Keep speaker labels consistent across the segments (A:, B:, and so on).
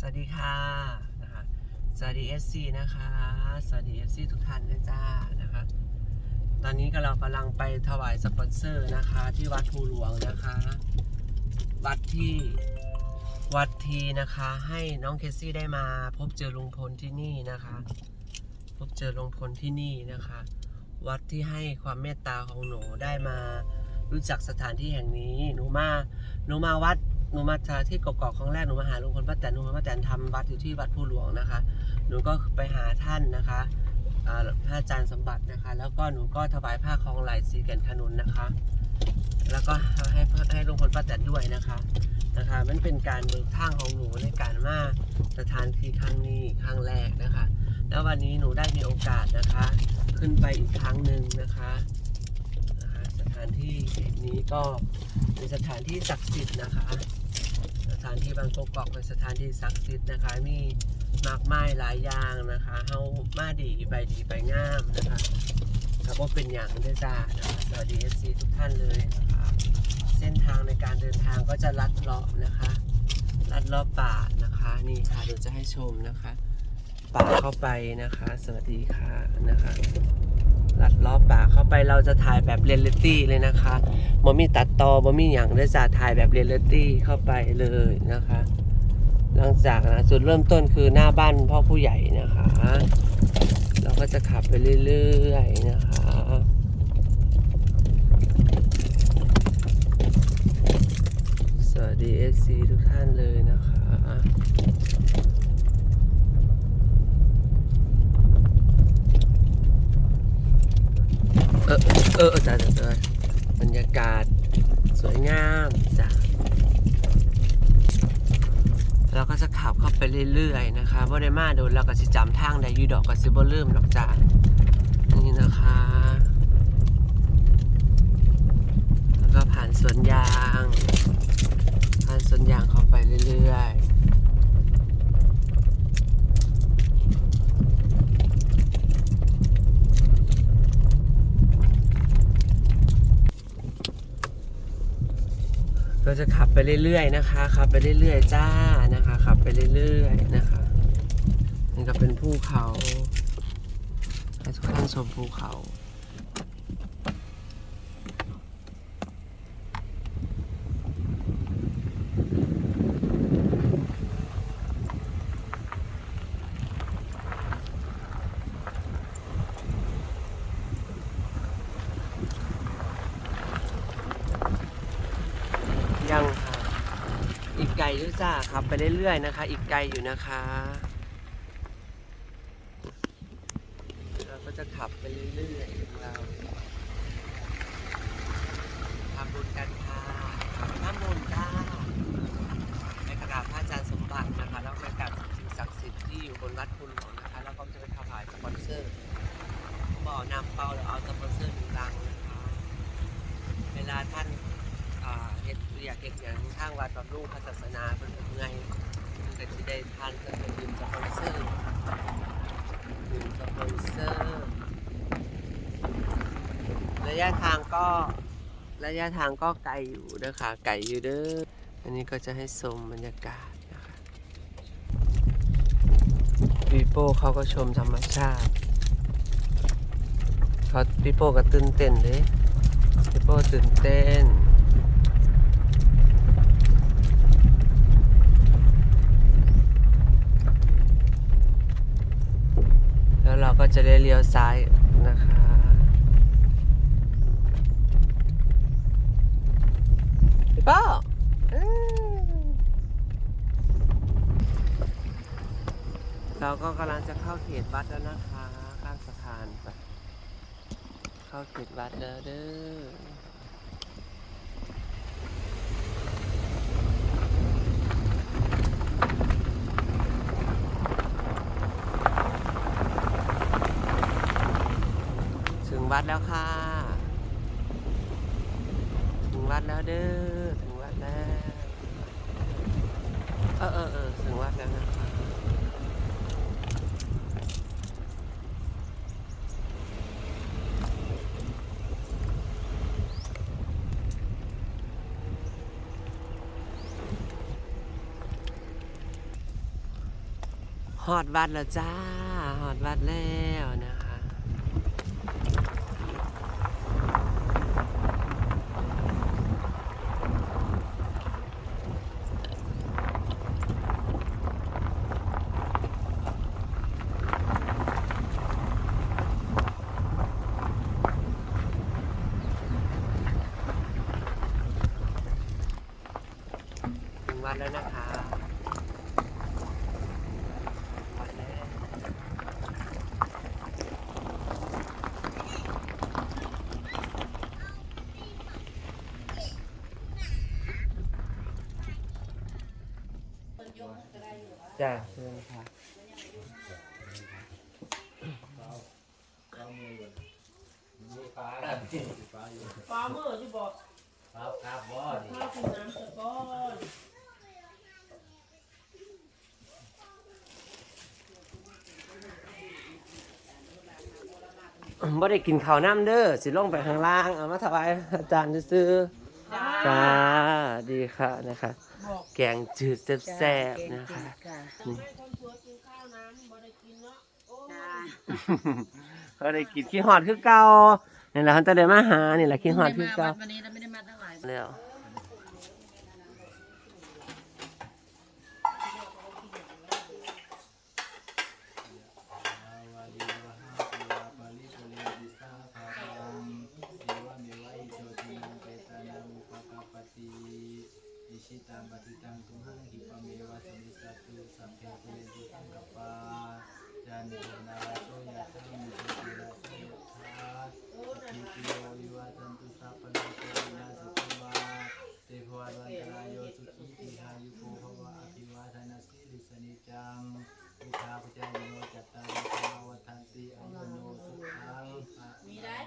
A: สวัสดีค่ะนะคะสวัสดี FC นะคะ สวัสดี FC ทุกท่านเลยจ้านะคะ ตอนนี้ก็เรากำลังไปถวายสปอนเซอร์นะคะ ที่วัดภูหลวงนะคะ วัดที่วัดทีนะคะให้น้องเคสซี่ได้มาพบเจอลุงพลที่นี่นะคะ พบเจอลุงพลที่นี่นะคะ วัดที่ให้ความเมตตาของหนูได้มารู้จักสถานที่แห่งนี้หนูมาหนูมาวัด หนูมาจากที่กกอกครั้งแรกหนูมาหาลุงพลป้าแตนลุงพลป้าแตนทำวัดอยู่ที่วัดภูหลวงนะคะ หนูก็ไปหาท่านนะคะพระอาจารย์สมบัตินะคะ แล้วก็หนูก็ถวายผ้าคลองไหลสีแก่นขนุนนะคะ แล้วก็ให้ให้ลุงพลป้าแตนด้วยนะคะนะคะ มันเป็นการเบิกทางของหนูในการมาสถานที่ครั้งนี้ครั้งแรกนะคะ แล้ววันนี้หนูได้มีโอกาสนะคะ ขึ้นไปอีกครั้งหนึ่งนะคะสถานที่นี้ก็เป็นสถานที่ศักดิ์สิทธิ์นะคะ ที่บางกอกเป็นสถานที่ศักดิ์สิทธิ์นะคะ มีมากมายหลายอย่างนะคะเฮามาดีไปดีไปงามนะคะครับว่าเป็นอย่างด้วยจ้านะคะสวัสดี FC ทุกท่านเลยนะคะเส้นทางในการเดินทางก็จะลัดเลาะนะคะลัดเลาะป่านะคะนี่ค่ะเดี๋ยวจะให้ชมนะคะ ป่าเข้าไปนะคะ สวัสดีค่ะนะคะ ลัดล้อป่าเข้าไปเราจะถ่ายแบบเรียลลิตี้เลยนะคะบ่มีตัดต่อบ่มีอย่างด้วยจะถ่ายแบบเรียลลิตี้เข้าไปเลยนะคะ หลังจากนะจุดเริ่มต้นคือหน้าบ้านพ่อผู้ใหญ่นะคะ เราก็จะขับไปเรื่อยๆนะคะสวัสดี FC ทุกท่านเลยนะคะ เออเออเออจ้าจ้าจ้าบรรยากาศสวยงามจ้ะเราก็จะขับเข้า ไปเรื่อยๆนะคะบ่ได้มาโดนเราก็สิจำทางได้ยูดอกก็สิบ่ลืมหรอกจ้านี่นะคะ แล้วก็ผ่านสวนยาง ผ่านสวนยางเข้าไปเรื่อยๆ เราจะขับไปเรื่อยๆนะคะขับไปเรื่อยๆจ้านะคะขับไปเรื่อยๆนะคะนี่ก็เป็นภูเขาให้ทุกท่านชมภูเขา ยังค่ะ อีกไกลด้วยจ้า ขับไปเรื่อยๆนะคะ อีกไกลอยู่นะคะเราก็จะขับไปเรื่อยๆของเราทำบุญกันค่ะน้ำมนต์จ้าไปกราบพระอาจารย์สมบัตินะคะแล้วไปกราบสิ่งศักดิ์สิทธิ์ที่อยู่บนวัดคุณหลวงนะคะ แล้วก็จะไปถวายสปอนเซอร์บ่อนำเป้าหรือเอาสปอนเซอร์หนึ่งลังนะคะ เวลาท่าน อ่าเฮ็ดอยากเฮ็ดอย่างทางวัด บำรุงพระศาสนาเพิ่นก็เมื่อยเพิ่นก็สิได้ทานเพิ่นยืมสปอนเซอร์ยืมสปอนเซอร์ระยะทางก็ระยะทางก็ไกลอยู่เด้อค่ะไกลอยู่เด้ออันนี้ก็จะให้ชมบรรยากาศนะคะปีโป้เขาก็ชมธรรมชาติเขาปีโป้ก็ตื่นเต้นเด้ปีโป้ตื่นเต้น แล้วเราก็จะได้เลี้ยวซ้ายนะคะพี่ป้อเราก็กำลังจะเข้าเขตวัดแล้วนะคะ ข้างสะพานไปเข้าเขตวัดแล้วเด้อ วัดแล้วค่ะ ถึงวัดแล้วเด้อ ถึงวัดแล้ว เออเออเออถึงวัดแล้วนะคะฮอดวัดแล้วจ้าฮอดวัดแล้วนะคะ ถึงวัด แล้วนะคะจ้าเชิญค่ะ
B: ปลาเมื่อที่บอก
C: ครับครับบ่นี่
B: ข้าวกินน้ำสะก้อน
A: บ่ได้กินข้าวน้ำเด้อสิลงไปข้างล่างเอามาถวายอาจารย์ซื้อๆจ้าดีค่ะนะคะ
B: บอก
A: แกงจืดแซ่บๆนะคะ
B: ให้คนสวยกินข้าวน้ำบ่ได้กินเนาะโอ้ย
A: ก็ได้กินขี้หอดคือเก่านี่แหละเขาจะได้มาหานี่แหละขี้หอดคือเก่า
B: วันนี้เราไม่ได้มาตั้งหลาย
A: แล้ว
C: วาดีวะหาปุราปาลิปุเรติสาภารังเดวะเมวะอิโชตินังเปตานังอุปกปปติอิชิตังปฏิตังตุมหังหิปะเมวะสมิสสตุสัพเพปุเรติสังกปปา จันโทนาโสยะธรรมิโชติระโสยะธาอิติโยวิวาจันตุสัพพะโลกวินาศตุมาเตภวันวันตรายโยสุขีติหายุโกภวะอภิวาทนาสิริสนิจังพุทาพุทธาโยจัตตาริธรรมวัฏันติอายุโนสุขังมีได้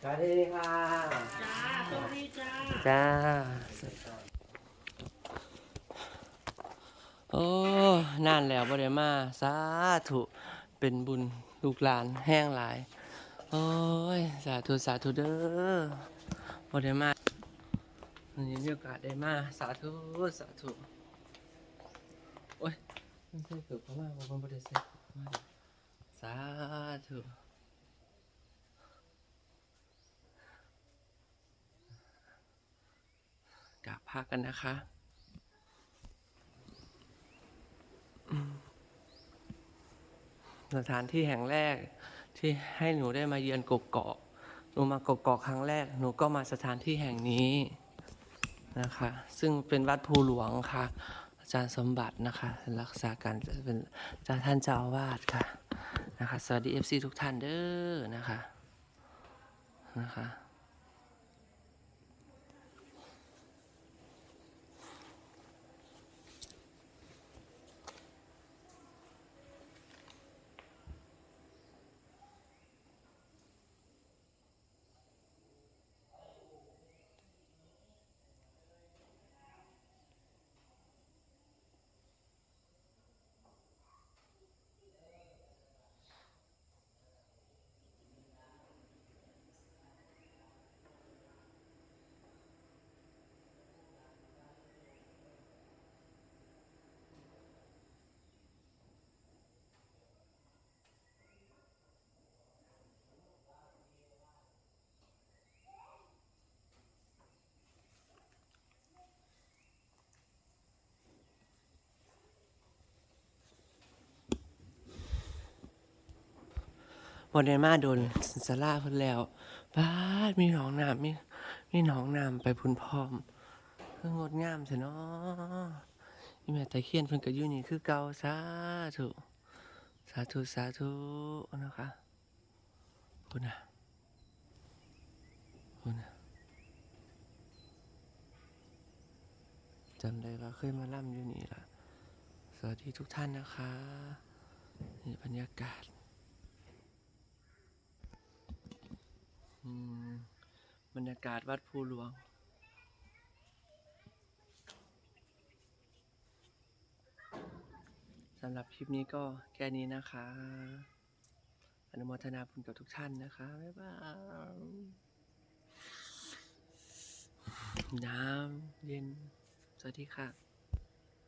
A: ส วัสดีค่ะ
B: จ้าสวัสดีจ้า
A: จ้า โอ้นานแล้วบ่ได้มา สาธุ เป็นบุญลูกหลานแห้งหลาย โอ้ย สาธุ สาธุเด้อบ่ได้มาวันนี้มีโอกาสได้มา สาธุ สาธุ โอ้ยมันเคยเกิดเข้ามาบ่มันบ่ได้เสร็จมาสาธุ กราบ พากันนะคะสถานที่แห่งแรกที่ให้หนูได้มาเยือนกกอกหนูมากกอกครั้งแรก หนูก็มาสถานที่แห่งนี้นะคะ ซึ่งเป็นวัดภูหลวงค่ะ อาจารย์สมบัตินะคะ รักษาการเป็นเจ้าท่านเจ้าอาวาสค่ะนะคะ สวัสดีเอฟซีทุกท่านเด้อนะคะนะคะ วันนี้มาโดนสลาเพิ่นแล้วบ้าดมีหนองน้ำมีมีหนองน้ำไปพุ่นพร้อมคืองดงามใช่เนาะนี่แม่ตะเคียนเพิ่นก็อยู่นี่คือเก่าสาธุสาธุสาธุนะคะคุณน่ะคุณน่ะจำได้ว่าเคยมาล่ำอยู่นี่ล่ะ สวัสดีทุกท่านนะคะ นี่บรรยากาศ อืม บรรยากาศวัดภูหลวง สำหรับคลิปนี้ก็แค่นี้นะคะ อนุโมทนาบุญกับทุกท่านนะคะ บ๊ายบาย น้ำเย็น สวัสดีค่ะ